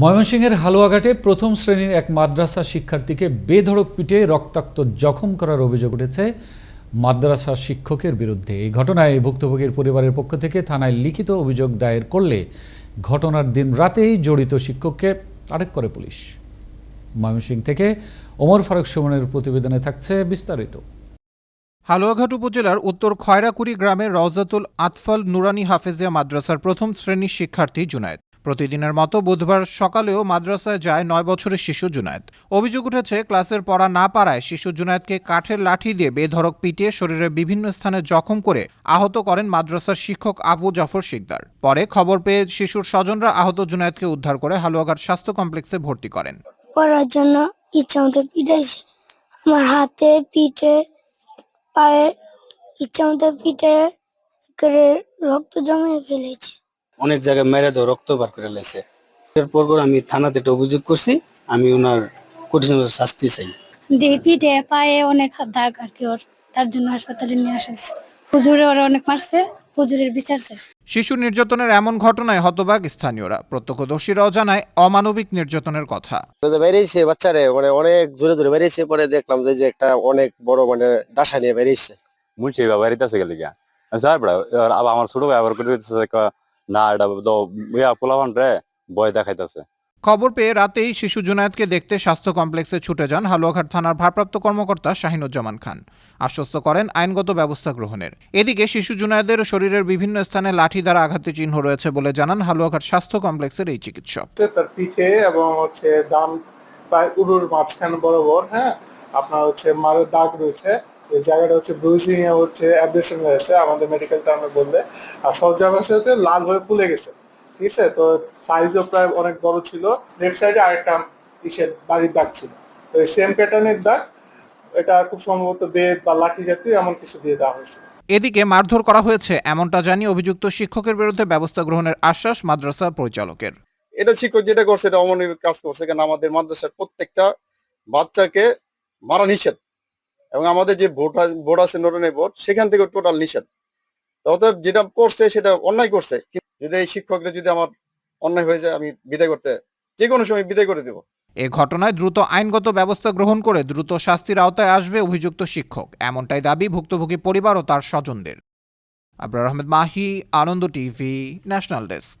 ময়মনসিংহের হালুয়াঘাটে প্রথম শ্রেণির এক মাদ্রাসা শিক্ষার্থীকে বেধড়ক পিটে রক্তাক্ত জখম করার অভিযোগ উঠেছে। মাদ্রাসা শিক্ষকের বিরুদ্ধে। এই ঘটনায় ভুক্তভোগীর পরিবারের পক্ষ থেকে থানায় লিখিত অভিযোগ দায়ের করলে ঘটনার দিন রাতেই জড়িত শিক্ষককে আরেক করে পুলিশ। ময়মনসিংহ থেকে ওমর ফারুক সুমনের প্রতিবেদনে থাকছে বিস্তারিত। হালুয়াঘাট উপজেলার উত্তর খয়রাকুড়ি গ্রামের রওজাতুল আতফাল নুরানি হাফেজিয়া মাদ্রাসার প্রথম শ্রেণির শিক্ষার্থী জুনায়েদ। প্রতিদিনের মতো বুধবার সকালেও মাদ্রাসায় যায় নয় বছরের শিশু জুনায়েদ। অভিযোগ উঠেছে, ক্লাসের পড়া না পারায় শিশু জুনায়েদকে কাঠের লাঠি দিয়ে বেধড়ক পিটিয়ে শরীরের বিভিন্ন স্থানে জখম করে আহত করেন মাদ্রাসার শিক্ষক আবু জাফর শিকদার। পরে খবর পেয়ে শিশুর স্বজনরা আহত জুনায়েদকে উদ্ধার করে হালুয়াঘাট স্বাস্থ্য কমপ্লেক্সে ভর্তি করেন। পড়ার জন্য ইচ্ছা মতো পিটাইছে। আমার হাতে পিঠে, পায়ে ইচ্ছা মতো পিঠে করে রক্ত জমে ফেলেছে। অনেক জায়গায় মেরে দেওয়া রক্ত বার করে লেছে। এরপর আমি থানাতে একটা অভিযোগ করছি আমি ওনার কঠিন শাস্তি চাই। দিয়ে পিঠে পায়ে অনেক দাগ আর কি ওর তার জন্য হাসপাতালে নিয়ে আসেছে হুজুরে ওরা অনেক মারছে হুজুরের বিচার চাই। শিশু নির্যাতনের এমন ঘটনায় হতবাক স্থানীয়রা। প্রত্যক্ষদর্শীরাও জানায় অমানবিক নির্যাতনের কথা। বেরিয়েছে বাচ্চারে মানে অনেক জোরে জোরে বেরিয়েছে পরে দেখলাম যে যে একটা অনেক বড় মানে ডাসা নিয়ে বেরিয়েছে। মুন্সি বাড়িতেছে গেলে গিয়া। স্যার আবার আমার ছোট ভাই আবার করে না এটা তো ইয়া পোলাপান রে ভয় দেখাইতেছে। খবর পেয়ে রাতেই শিশু জুনায়েদকে দেখতে স্বাস্থ্য কমপ্লেক্সে ছুটে যান হালুয়াঘাট থানার ভারপ্রাপ্ত কর্মকর্তা শাহিনুজ্জামান খান। আশ্বস্ত করেন আইনগত ব্যবস্থা গ্রহণের। এদিকে শিশু জুনায়েদের শরীরের বিভিন্ন স্থানে লাঠি দ্বারা আঘাতের চিহ্ন রয়েছে বলে জানান হালুয়াঘাট স্বাস্থ্য কমপ্লেক্সের এই চিকিৎসক। তার পিঠে এবং হচ্ছে ডান প্রায় উরুর মাঝখান বরাবর হ্যাঁ? আপনার হচ্ছে মারের দাগ রয়েছে। জায়গাটা হচ্ছে ব্রুজিং এ হচ্ছে অ্যাব্রেশন হয়েছে আমাদের মেডিকেল টার্মে বললে। আর সব জায়গার সাথে লাল হয়ে ফুলে গেছে ঠিক আছে? তো সাইজও প্রায় অনেক বড় ছিল লেফট সাইডে আরেকটা ইসের বাড়ির দাগ ছিল। তো এই সেম প্যাটার্নের দাগ এটা খুব সম্ভবত বেদ বা লাঠি জাতীয় এমন কিছু দিয়ে দেওয়া হয়েছে। এদিকে মারধর করা হয়েছে এমনটা জানিয়ে অভিযুক্ত শিক্ষকের বিরুদ্ধে ব্যবস্থা গ্রহণের আশ্বাস মাদ্রাসা পরিচালকের। এটা শিক্ষক যেটা করছে এটা অমানবিক কাজ করছে কারণ আমাদের মাদ্রাসার প্রত্যেকটা বাচ্চাকে মারা নিষেধ। এবং আমাদের যে ভোট ভোট আছে নোটানের ভোট, সেখান থেকে টোটাল নিষেধ। অতএব যেটা করছে সেটা অন্যায় করছে। যদি এই শিক্ষকরা যদি আমার অন্যায় হয়ে যায়, আমি বিদায় করতে যে কোনো সময় বিদায় করে দেবো। এ ঘটনায় দ্রুত আইনগত ব্যবস্থা গ্রহণ করে দ্রুত শাস্তির আওতায় আসবে অভিযুক্ত শিক্ষক। এমনটাই দাবি ভুক্তভোগী পরিবার ও তার স্বজনদের। Abrar Ahmed Mahi, Ananda TV, national desk.